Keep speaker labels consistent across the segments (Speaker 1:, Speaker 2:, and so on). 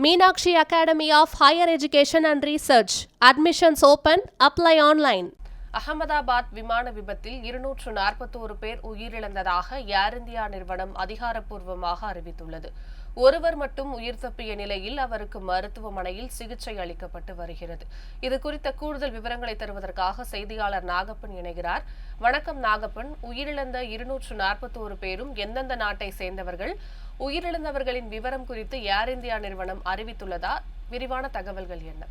Speaker 1: Meenakshi Academy of Higher Education and Research. Admissions open. Apply online. Ahmedabad விமான விபத்தில் இருநூற்று நாற்பத்தோரு பேர் உயிரிழந்ததாக ஏர் இந்தியா நிறுவனம் அதிகாரப்பூர்வமாக அறிவித்துள்ளது. ஒருவர் மட்டும் உயிர் தப்பிய நிலையில் அவருக்கு மருத்துவமனையில் சிகிச்சை அளிக்கப்பட்டு வருகிறது. இது குறித்த கூடுதல் விவரங்களை தருவதற்காக செய்தியாளர் நாகப்பன் இணைகிறார். வணக்கம் நாகப்பன். உயிரிழந்த இருநூற்று நாற்பத்தோரு பேரும் எந்தெந்த நாட்டை சேர்ந்தவர்கள்? உயிரிழந்தவர்களின் விவரம் குறித்து ஏர் இந்தியா நிறுவனம் அறிவித்துள்ளதா? விரிவான தகவல்கள் என்ன?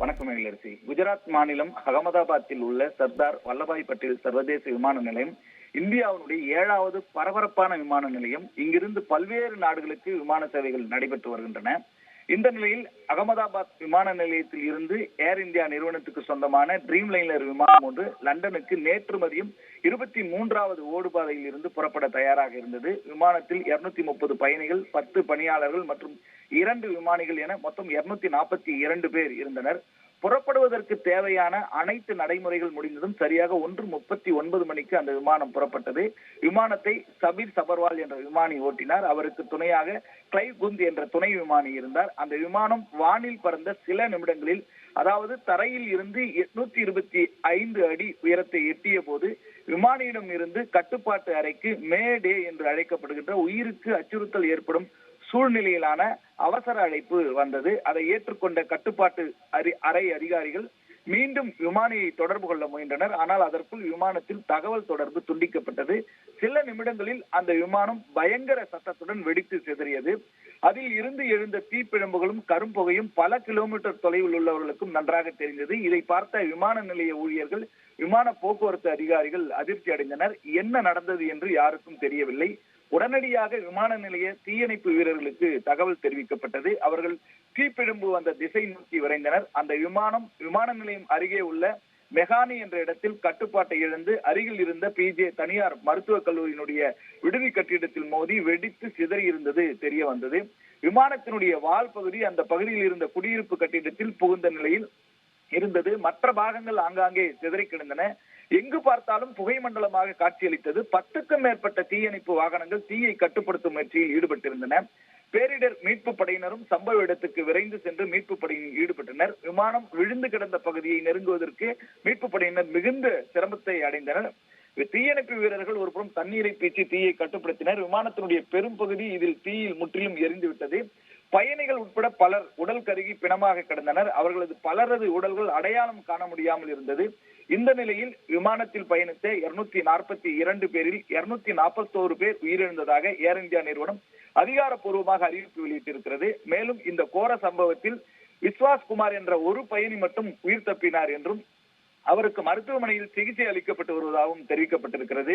Speaker 2: வணக்கம் எழிலரசி குஜராத் மாநிலம் அகமதாபாத்தில் உள்ள சர்தார் வல்லபாய் பட்டேல் சர்வதேச விமான நிலையம் இந்தியாவினுடைய ஏழாவது பரபரப்பான விமான நிலையம். இங்கிருந்து பல்வேறு நாடுகளுக்கு விமான சேவைகள் நடைபெற்று வருகின்றன. இந்த நிலையில் அகமதாபாத் விமான நிலையத்தில் இருந்து ஏர் இந்தியா நிறுவனத்துக்கு சொந்தமான ட்ரீம் லைனர் விமானம் ஒன்று லண்டனுக்கு நேற்று மதியம் இருபத்தி மூன்றாவது ஓடுபாதையில் இருந்து புறப்பட தயாராக இருந்தது. விமானத்தில் இருநூத்தி முப்பது பயணிகள் பத்து பணியாளர்கள் மற்றும் இரண்டு விமானிகள் என மொத்தம் இருநூத்தி நாற்பத்தி இரண்டு பேர் இருந்தனர். புறப்படுவதற்கு தேவையான அனைத்து நடைமுறைகள் முடிந்ததும் சரியாக ஒன்று முப்பத்தி ஒன்பது மணிக்கு அந்த விமானம் புறப்பட்டது. விமானத்தை சபீர் சபர்வால் என்ற விமானி ஓட்டினார். அவருக்கு துணையாக கிளைவ் குந்த் என்ற துணை விமானி இருந்தார். அந்த விமானம் வானில் பறந்த சில நிமிடங்களில் அதாவது தரையில் இருந்து எட்நூத்தி இருபத்தி ஐந்து அடி உயரத்தை எட்டிய போது விமானியிடம் இருந்து கட்டுப்பாட்டு அறைக்கு மே டே என்று அழைக்கப்படுகின்ற உயிருக்கு அச்சுறுத்தல் ஏற்படும் சூழ்நிலையிலான அவசர அழைப்பு வந்தது. அதை ஏற்றுக்கொண்ட கட்டுப்பாட்டு அறி அறை அதிகாரிகள் மீண்டும் விமானியை தொடர்பு கொள்ள முயன்றனர். ஆனால் அதற்குள் விமானத்தில் தகவல் தொடர்பு துண்டிக்கப்பட்டது. சில நிமிடங்களில் அந்த விமானம் பயங்கர சத்தத்துடன் வெடித்து சிதறியது. அதில் இருந்து எழுந்த தீப்பிழம்புகளும் கரும்புகையும் பல கிலோமீட்டர் தொலைவில் உள்ளவர்களுக்கும் நன்றாக தெரிந்தது. இதை பார்த்த விமான நிலைய ஊழியர்கள் விமான போக்குவரத்து அதிகாரிகள் அதிர்ச்சி அடைந்தனர் என்ன நடந்தது என்று யாருக்கும் தெரியவில்லை. உடனடியாக விமான நிலைய தீயணைப்பு வீரர்களுக்கு தகவல் தெரிவிக்கப்பட்டது. அவர்கள் தீப்பிழம்பு வந்த திசை நோக்கி விரைந்தனர். அந்த விமானம் விமான நிலையம் அருகே உள்ள மெகானி என்ற இடத்தில் கட்டுப்பாட்டை இழந்து அருகில் இருந்த பிஜே தனியார் மருத்துவக் கல்லூரியினுடைய விடுதி கட்டிடத்தில் மோதி வெடித்து சிதறி இருந்தது தெரிய வந்தது. விமானத்தினுடைய வால் பகுதி அந்த பகுதியில் இருந்த குடியிருப்பு கட்டிடத்தில் புகுந்த நிலையில் இருந்தது. மற்ற பாகங்கள் ஆங்காங்கே சிதறி கிடந்தன. எங்கு பார்த்தாலும் புகை மண்டலமாக காட்சியளித்தது. பத்துக்கும் மேற்பட்ட தீயணைப்பு வாகனங்கள் தீயை கட்டுப்படுத்தும் முயற்சியில் ஈடுபட்டிருந்தன. பேரிடர் மீட்பு படையினரும் சம்பவ இடத்துக்கு விரைந்து சென்று மீட்பு படையில் ஈடுபட்டனர். விமானம் விழுந்து கிடந்த பகுதியை நெருங்குவதற்கு மீட்பு படையினர் மிகுந்த சிரமத்தை அடைந்தனர். தீயணைப்பு வீரர்கள் ஒருபுறம் தண்ணீரை பீச்சி தீயை கட்டுப்படுத்தினர். விமானத்தினுடைய பெரும் பகுதி இதில் தீயில் முற்றிலும் எரிந்து விட்டது பயணிகள் உட்பட பலர் உடல் கருகி பிணமாக கிடந்தனர். அவர்களது பலரது உடல்கள் அடையாளம் காண முடியாமல் இருந்தது. இந்த நிலையில் விமானத்தில் பயணித்த இருநூத்தி நாற்பத்தி இரண்டு பேரில் இருநூத்தி நாற்பத்தோரு பேர் உயிரிழந்ததாக ஏர் இந்தியா நிறுவனம் அதிகாரப்பூர்வமாக அறிவிப்பு வெளியிட்டிருக்கிறது. மேலும் இந்த கோர சம்பவத்தில் விஸ்வாஸ் குமார் என்ற ஒரு பயணி மட்டும் உயிர் தப்பினார் என்றும் அவருக்கு மருத்துவமனையில் சிகிச்சை அளிக்கப்பட்டு வருவதாகவும் தெரிவிக்கப்பட்டிருக்கிறது.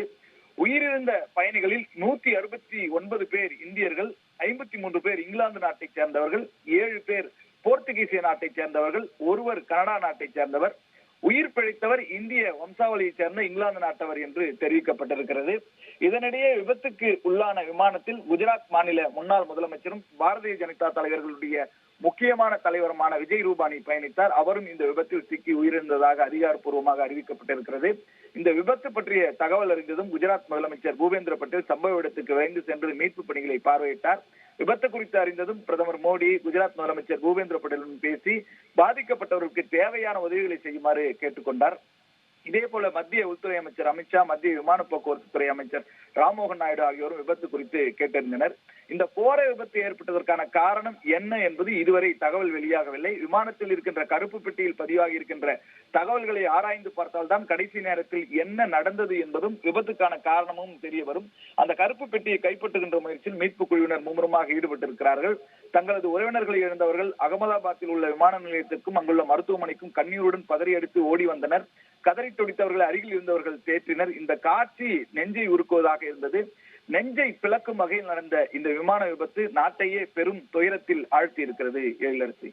Speaker 2: உயிரிழந்த பயணிகளில் நூத்தி அறுபத்தி ஒன்பது பேர் இந்தியர்கள் ஐம்பத்தி மூன்று பேர் இங்கிலாந்து நாட்டைச் சேர்ந்தவர்கள் ஏழு பேர் போர்த்துகீசிய நாட்டைச் சேர்ந்தவர்கள் ஒருவர் கனடா நாட்டைச் சேர்ந்தவர். உயிர் பிழைத்தவர் இந்திய வம்சாவளியைச் சேர்ந்த இங்கிலாந்து நாட்டவர் என்று தெரிவிக்கப்பட்டிருக்கிறது. இதனிடையே விபத்துக்கு உள்ளான விமானத்தில் குஜராத் மாநில முன்னாள் முதலமைச்சரும் பாரதிய ஜனதா தலைவர்களுடைய முக்கியமான தலைவருமான விஜய் ரூபானி பயணித்தார். அவரும் இந்த விபத்தில் சிக்கி உயிரிழந்ததாக அதிகாரப்பூர்வமாக அறிவிக்கப்பட்டிருக்கிறது. இந்த விபத்து பற்றிய தகவல் அறிந்ததும் குஜராத் முதலமைச்சர் பூபேந்திர பட்டேல் சம்பவ இடத்துக்கு விரைந்து சென்று மீட்பு பணிகளை பார்வையிட்டார். விபத்து குறித்து அறிந்ததும் பிரதமர் மோடி குஜராத் முதலமைச்சர் பூபேந்திர பட்டேலுடன் பேசி பாதிக்கப்பட்டவர்களுக்கு தேவையான உதவிகளை செய்யுமாறு கேட்டுக்கொண்டார். இதே போல மத்திய உள்துறை அமைச்சர் அமித்ஷா மத்திய விமான போக்குவரத்து துறை அமைச்சர் ராம்மோகன் நாயுடு ஆகியோரும் விபத்து குறித்து கேட்டறிந்தனர். இந்த கோர விபத்து ஏற்பட்டதற்கான காரணம் என்ன என்பது இதுவரை தகவல் வெளியாகவில்லை. விமானத்தில் இருக்கின்ற கருப்பு பெட்டியில் பதிவாகி இருக்கின்ற தகவல்களை ஆராய்ந்து பார்த்தால் தான் கடைசி நேரத்தில் என்ன நடந்தது என்பதும் விபத்துக்கான காரணமும் தெரிய வரும். அந்த கருப்பு பெட்டியை கைப்பற்றுகின்ற முயற்சியில் மீட்பு குழுவினர் மும்முரமாக ஈடுபட்டிருக்கிறார்கள். தங்களது உறவினர்களை இழந்தவர்கள் அகமதாபாத்தில் உள்ள விமான நிலையத்திற்கும் அங்குள்ள மருத்துவமனைக்கும் கண்ணீருடன் பதறியடித்து ஓடி வந்தனர். கதறி துடித்தவர்கள் அருகில் இருந்தவர்கள் தேற்றினர். இந்த காட்சி நெஞ்சை உருக்குவதாக இருந்தது. நெஞ்சை பிளக்கும் வகையில் நடந்த இந்த விமான விபத்து நாட்டையே பெரும் துயரத்தில் ஆழ்த்தி இருக்கிறது எழிலரசி.